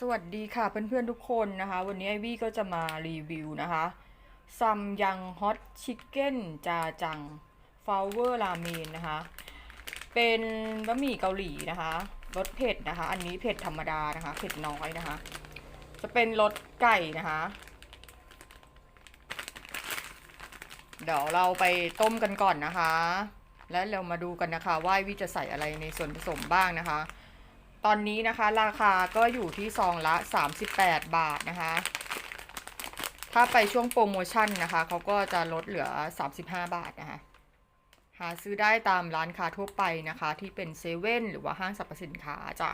สวัสดีค่ะเพื่อนๆทุกคนนะคะ วันนี้ไอวี่ก็จะมารีวิวนะคะซัมยังฮอตชิคเก้นจาจังฟลเวอร์ราเมนนะคะ เป็นบะหมี่เกาหลีนะคะรสเผ็ดนะคะ อันนี้เผ็ดธรรมดานะคะ เผ็ดน้อยนะคะ จะเป็นรสไก่นะคะ เดี๋ยวเราไปต้มกันก่อนนะคะ และเรามาดูกันนะคะว่าวีจะใส่อะไรในส่วนผสมบ้างนะคะ ตอนนี้นะคะราคาก็อยู่ที่ซองละ 38 บาทนะคะ ถ้าไปช่วงโปรโมชั่นนะคะเขาก็จะลดเหลือ 35 บาทนะคะ หาซื้อได้ตามร้านค้าทั่วไปนะคะ ที่เป็นเซเว่นหรือว่าห้างสรรพสินค้าจ้ะ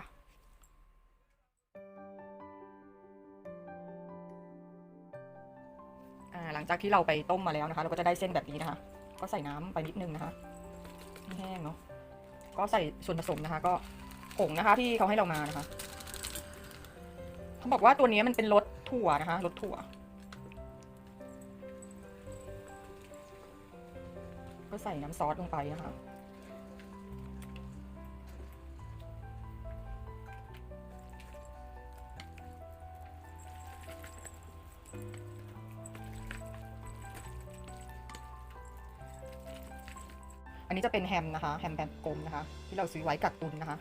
อ่าหลังจากที่เราไปต้มมาแล้วนะคะ เราก็จะได้เส้นแบบนี้นะคะ ก็ใส่น้ำไปนิดนึงนะคะไม่แห้งเนาะก็ใส่ส่วนผสมนะคะ ก็ ผงนะคะ ที่เขาให้เรามานะคะเขาบอกว่าตัวนี้มันเป็นรสถั่วนะคะรสถั่วก็ใส่น้ำซอสลงไปนะคะอันนี้จะเป็นแฮมนะคะ แฮมแบบกลมนะคะ ที่เราซื้อไว้กักตุนนะคะ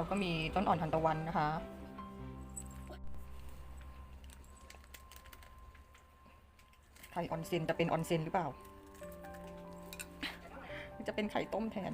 แล้วก็มีต้นอ่อนทันตะวันนะคะ ไข่ออนเซนจะเป็นออนเซนหรือเปล่า จะเป็นไข่ต้มแทน